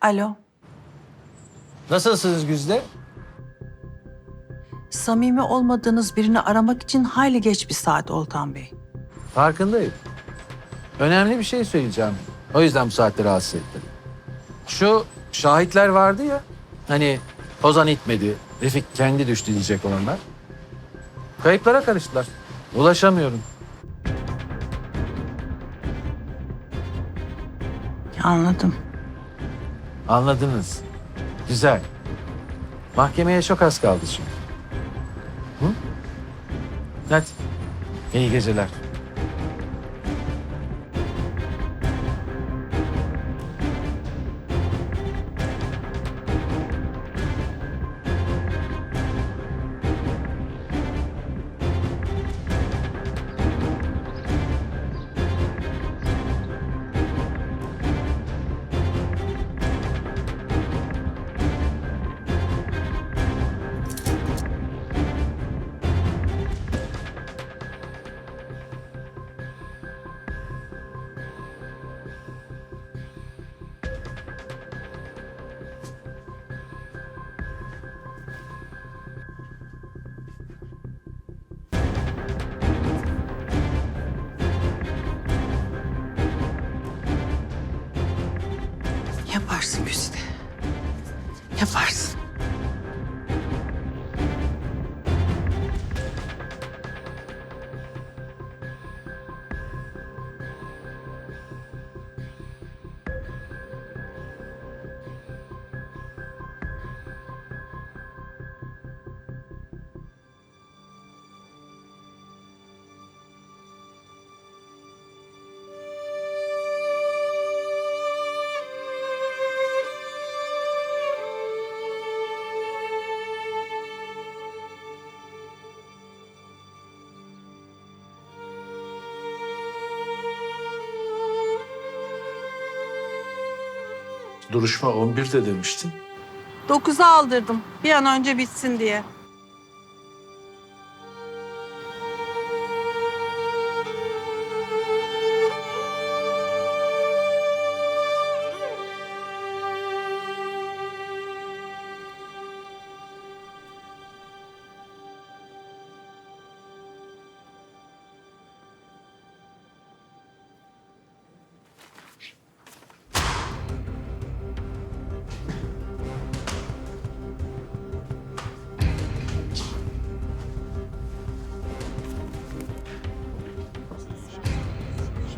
Alo. Nasılsınız Güzde? Samimi olmadığınız birini aramak için hayli geç bir saat Oltan Bey. Farkındayım. Önemli bir şey söyleyeceğim. O yüzden bu saatte rahatsız ettim. Şu şahitler vardı ya. Hani Ozan itmedi, Refik kendi düştü diyecek olanlar. Kayıplara karıştılar. Ulaşamıyorum. Anladım. Anladınız. Güzel. Mahkemeye çok az kaldı şimdi. Hı? Hadi. İyi geceler. Duruşma 11'de demiştin. Dokuza aldırdım. Bir an önce bitsin diye.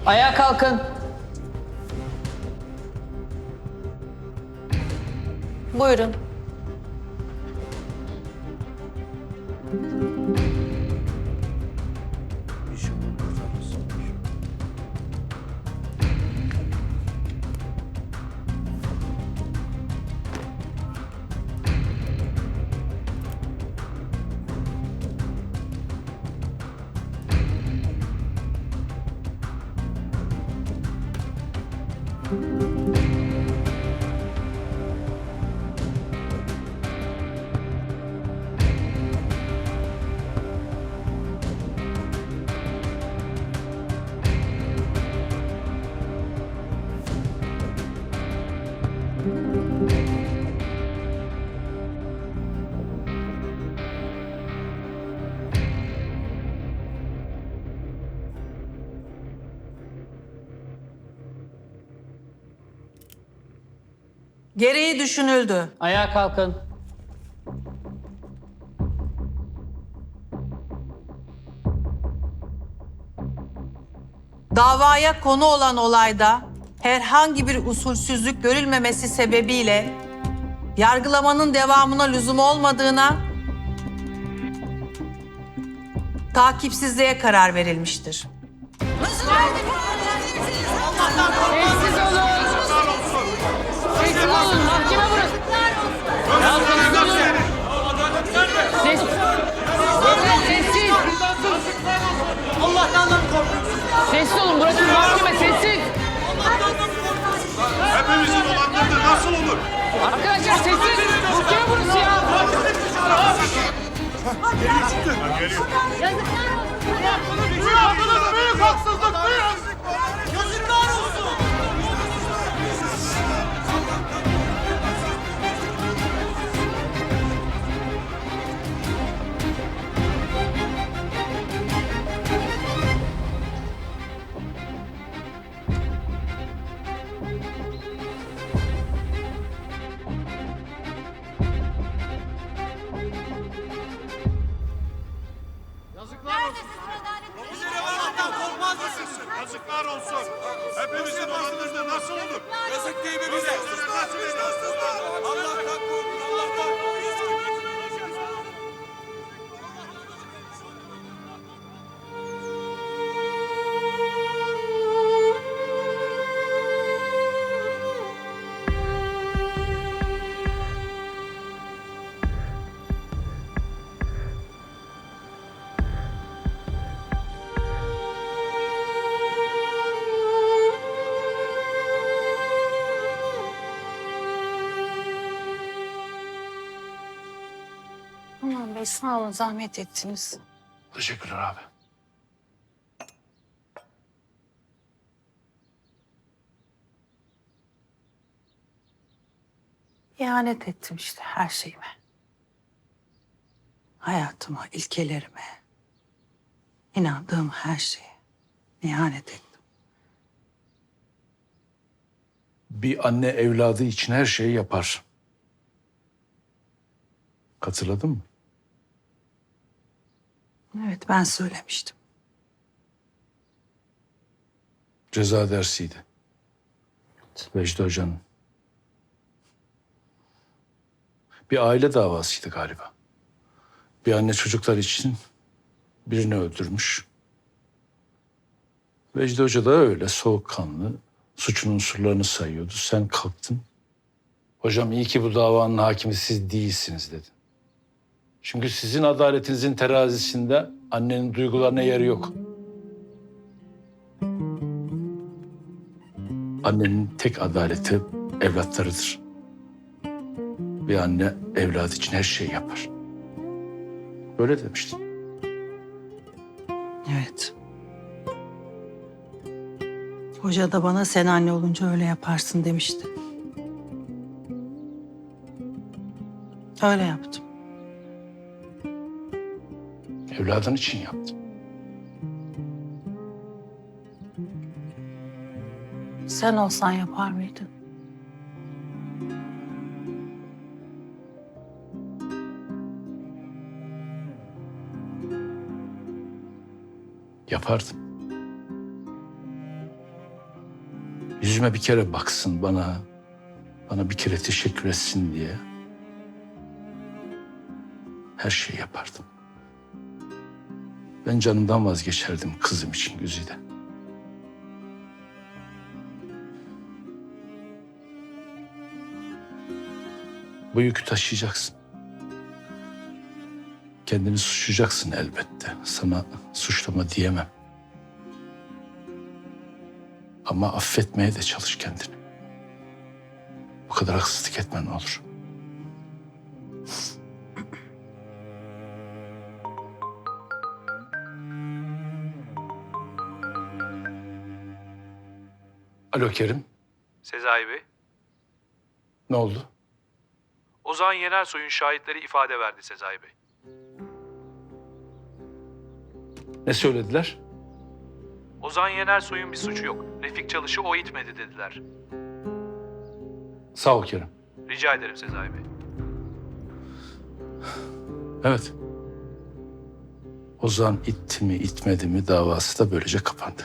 Ayağa kalkın. Buyurun. Gereği düşünüldü. Ayağa kalkın. Davaya konu olan olayda herhangi bir usulsüzlük görülmemesi sebebiyle yargılamanın devamına lüzum olmadığına takipsizliğe karar verilmiştir. Sessiz olun. Olun. Mahkeme burası. Ya sessiz olun. Ses... Sessiz. Allah'tan korkun. Sessiz olun. Burası mahkeme. Sessiz. Hepimizin olanları nasıl olur? Arkadaşlar sessiz. Mahkeme burası ya. Geliyor. Büyük Ay sağ olun zahmet ettiniz. Teşekkürler abi. İhanet ettim işte her şeyime. Hayatıma, ilkelerime, inandığım her şeye ihanet ettim. Bir anne evladı için her şeyi yapar. Hatırladın mı? Evet ben söylemiştim. Ceza dersiydi. Vecdi Hoca'nın. Bir aile davasıydı galiba. Bir anne çocuklar için birini öldürmüş. Vecdi Hoca da öyle soğukkanlı suçun unsurlarını sayıyordu. Sen kalktın. Hocam iyi ki bu davanın hakimi siz değilsiniz dedin. Çünkü sizin adaletinizin terazisinde annenin duygularına yeri yok. Annenin tek adaleti evlatlarıdır. Bir anne evladı için her şeyi yapar. Böyle demiştin. Evet. Hoca da bana sen anne olunca öyle yaparsın demişti. Öyle yaptım. Evladın için yaptın. Sen olsan yapar mıydın? Yapardım. Yüzüme bir kere baksın bana, bana bir kere teşekkür etsin diye her şeyi yapardım. Ben canımdan vazgeçerdim kızım için Güzide. Bu yükü taşıyacaksın. Kendini suçlayacaksın elbette. Sana suçlama diyemem. Ama affetmeye de çalış kendini. Bu kadar haksızlık etmen olur. Alo Kerim, Sezai Bey, ne oldu? Ozan Yenersoy'un şahitleri ifade verdi Sezai Bey. Ne söylediler? Ozan Yenersoy'un bir suçu yok. Refik Çalış'ı o itmedi dediler. Sağ ol Kerim. Rica ederim Sezai Bey. Evet. Ozan itti mi itmedi mi davası da böylece kapandı.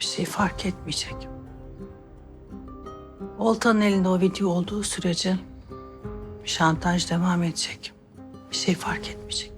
Bir şey fark etmeyecek. Oltan'ın elinde o video olduğu sürece şantaj devam edecek. Bir şey fark etmeyecek.